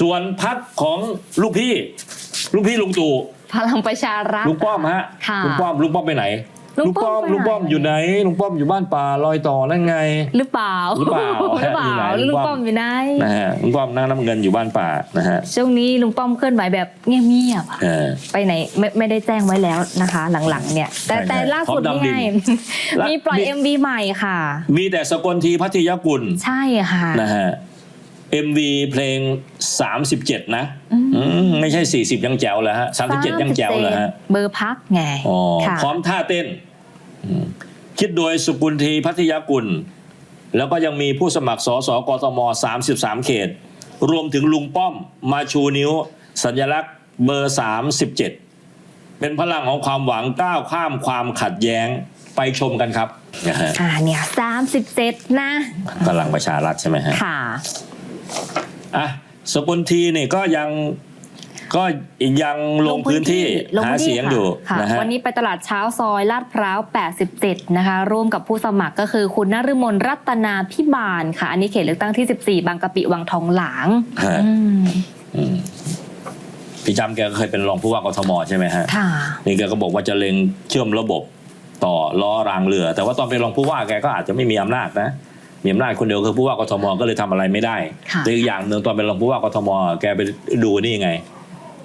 ส่วนพักของลูกพี่ ลูกพี่ลุงตู่พลังประชารัฐลุงป้อมฮะค่ะลุงป้อมลุงป้อมไปไหนลุงป้อมไปไหนลุงป้อมอยู่ไหนลุงป้อมอยู่บ้านป่าลอยต่อนั่นไง หรือเปล่าหรือเปล่าหรือเปล่าอยู่ไหนหรือลุลุงงป้อมป้อมอยู่ไหนนะฮะลุงป้อมนั่งน้ำเงินอยู่บ้านป่านะฮะช่วงนี้ลุงป้อมเคลื่อนไหวแบบเงียบๆอะเออไปไปไหนไม่ไม่ได้แจ้งไว้แล้วนะคะ หลังๆเนี่ย แต่ใช่แต่ใช่ล่าสุดพร้อมนี่ดำดิ่ไงงและมีปล่อยมี MV ใหม่ค่ะ มีแต่สกลทีพัทยากุลใช่ค่ะนะฮะ MV เพลง 37 นะอืมอืมไม่ใช่ 40 ยังแจ๋วเหรอฮะ 37 ยังแจ๋วเหรอฮะเบอร์พักไงอ๋อค่ะพร้อมท่าเต้นอืมคิดโดยสุกุลทีพัทยากุล แล้วก็ยังมีผู้สมัครสสกทม 33 เขต รวมถึงลุงป้อมมาชูนิ้ว สัญลักษณ์เบอร์ 37 เป็นพลังของความหวังก้าวข้ามความขัดแย้งไปชมกันครับนะฮะอ่าเนี่ยสามสิบเจ็ดนะพลังประชารัฐใช่ไหมฮะค่ะ อะสกุลทีเนี่ยก็ยังก็ยังลงพื้นที่ลงหาพื้นที่เสียงอยู่ค่ะนะฮะ วันนี้ไปตลาดเช้าซอยลาดพร้าว 87 นะคะ ร่วมกับผู้สมัครก็คือคุณนฤมลรัตนาพิบาลค่ะ อันนี้เขตเลือกตั้งที่ 14 บางกะปิวังทองหลางฮะ อืมอืมพี่จำแกก็เคยเป็นรองผู้ว่ากทมใช่ไหมฮะ ค่ะ นี่แกก็บอกว่าจะเล็งเชื่อมระบบต่อล้อรางเรือ แต่ว่าตอนเป็นรองผู้ว่าแกก็อาจจะไม่มีอำนาจนะ มีอำนาจคนเดียวคือผู้ว่ากทมก็เลยทำอะไรไม่ได้ค่ะแต่อีกอย่างหนึ่งตอนเป็นรองผู้ว่ากทมแกไปดูนี่ไง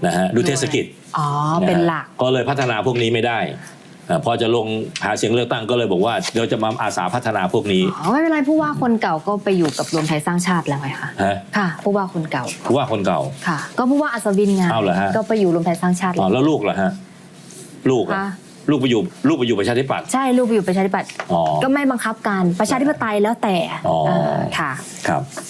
นะฮะดูเทศกิจอ๋อเป็นหลักก็เลยพัฒนาพวกนี้ไม่ได้อ่าพอจะลงหาเสียงเลือกตั้งก็เลยบอกว่าเดี๋ยวจะมาอาสาพัฒนาพวกนี้อ๋อไม่เป็นไรผู้ว่าคนเก่าก็ไปอยู่กับรวมไทยสร้างชาติแล้วไงคะฮะค่ะผู้ว่าคนเก่า ผู้ว่าคนเก่าค่ะ ก็ผู้ว่าอัศวินไงเอาเหรอฮะก็ไปอยู่รวมไทยสร้างชาติอ๋อแล้วแล้วลูกเหรอฮะลูกอะค่ะ ลูกไปอยู่ลูกไปอยู่ประชาธิปัตย์ใช่ลูกไปอยู่ประชาธิปัตย์อ๋อ ก็ไม่บังคับการประชาธิปไตยแล้วแต่อ๋อ เออค่ะ ครับ